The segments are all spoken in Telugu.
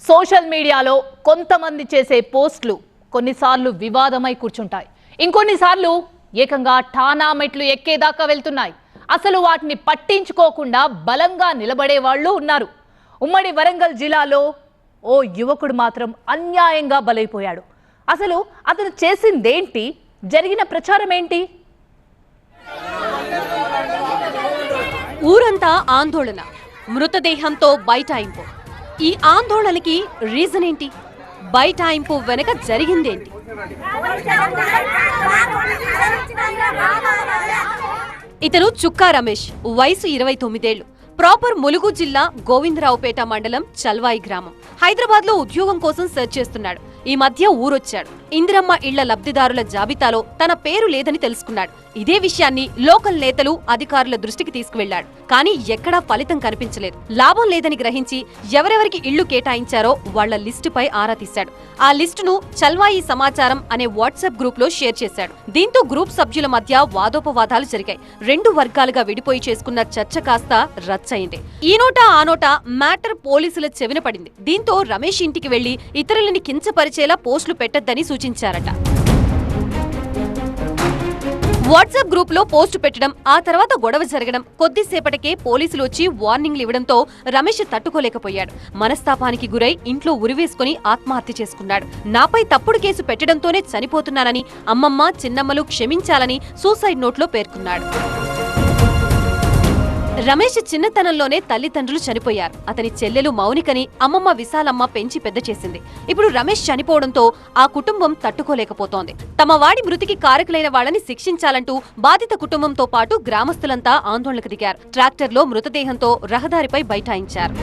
సోషల్ మీడియాలో కొంతమంది చేసే పోస్టులు కొన్నిసార్లు వివాదమై కూర్చుంటాయి. ఇంకొన్నిసార్లు ఏకంగా ఠానా మెట్లు ఎక్కేదాకా వెళ్తున్నాయి. అసలు వాటిని పట్టించుకోకుండా బలంగా నిలబడే వాళ్ళు ఉన్నారు. ఉమ్మడి వరంగల్ జిల్లాలో ఓ యువకుడు మాత్రం అన్యాయంగా బలైపోయాడు. అసలు అతను చేసిందేంటి? జరిగిన ప్రచారం ఏంటి? ఊరంతా ఆందోళన. మృతదేహంతో బైఠాయింపు. ఈ ఆందోళనకి రీజన్ ఏంటి? బైఠాయింపు వెనక జరిగిందేంటి? ఇతను చుక్కా రమేష్ వయసు ఇరవై తొమ్మిదేళ్ళు ప్రాపర్ ములుగు జిల్లా గోవిందరావుపేట మండలం చల్వాయి గ్రామం. హైదరాబాద్లో ఉద్యోగం కోసం సెర్చ్ చేస్తున్నాడు. ఈ మధ్య ఊరొచ్చాడు. ఇందిరమ్మ ఇళ్ళ లబ్ధిదారుల జాబితాలో తన పేరు లేదని తెలుసుకున్నాడు. ఇదే విషయాన్ని లోకల్ నేతలు అధికారుల దృష్టికి తీసుకువెళ్ళాడు కానీ ఎక్కడా ఫలితం కనిపించలేదు. లాభం లేదని గ్రహించి ఎవరెవరికి ఇళ్ళు కేటాయించారో వాళ్ళ లిస్టుపై ఆరా తీశాడు. ఆ లిస్టును చల్వాయి సమాచారం అనే వాట్సాప్ గ్రూప్లో షేర్ చేశాడు. దీంతో గ్రూప్ సభ్యుల మధ్య వాదోపవాదాలు జరిగాయి. రెండు వర్గాలుగా విడిపోయి చేసుకున్న చర్చ కాస్త రచ్చయింది. ఈ నోట ఆ నోట మ్యాటర్ పోలీసుల చెవిన పడింది. దీంతో రమేష్ ఇంటికి వెళ్ళి ఇతరులని కించపరిచేలా పోస్టులు పెట్టొద్దని సూచించారట. వాట్సాప్ గ్రూప్లో పోస్టు పెట్టడం ఆ తర్వాత గొడవ జరగడం కొద్దిసేపటికే పోలీసులు వచ్చి వార్నింగ్లు ఇవ్వడంతో రమేష్ తట్టుకోలేకపోయాడు. మనస్తాపానికి గురై ఇంట్లో ఉరివేసుకుని ఆత్మహత్య చేసుకున్నాడు. నాపై తప్పుడు కేసు పెట్టడంతోనే చనిపోతున్నానని అమ్మమ్మ చిన్నమ్మలు క్షమించాలని సూసైడ్ నోట్లో పేర్కొన్నాడు. రమేష్ చిన్నతనంలోనే తల్లిదండ్రులు చనిపోయారు. అతని చెల్లెలు మౌనికని అమ్మమ్మ విశాలమ్మ పెంచి పెద్ద చేసింది. ఇప్పుడు రమేష్ చనిపోవడంతో ఆ కుటుంబం తట్టుకోలేకపోతోంది. తమ వాడి మృతికి కారకులైన వాళ్ళని శిక్షించాలంటూ బాధిత కుటుంబంతో పాటు గ్రామస్తులంతా ఆందోళనకు దిగారు. ట్రాక్టర్లో మృతదేహంతో రహదారిపై బైఠాయించారు.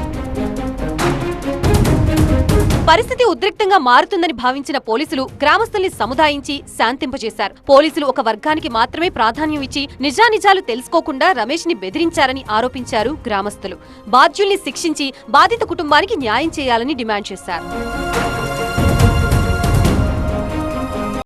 పరిస్థితి ఉద్రిక్తంగా మారుతుందని భావించిన పోలీసులు గ్రామస్తుల్ని సముదాయించి శాంతింపజేశారు. పోలీసులు ఒక వర్గానికి మాత్రమే ప్రాధాన్యం ఇచ్చి నిజానిజాలు తెలుసుకోకుండా రమేష్ని బెదిరించారని ఆరోపించారు గ్రామస్తులు. బాధ్యుల్ని శిక్షించి బాధిత కుటుంబానికి న్యాయం చేయాలని డిమాండ్ చేశారు.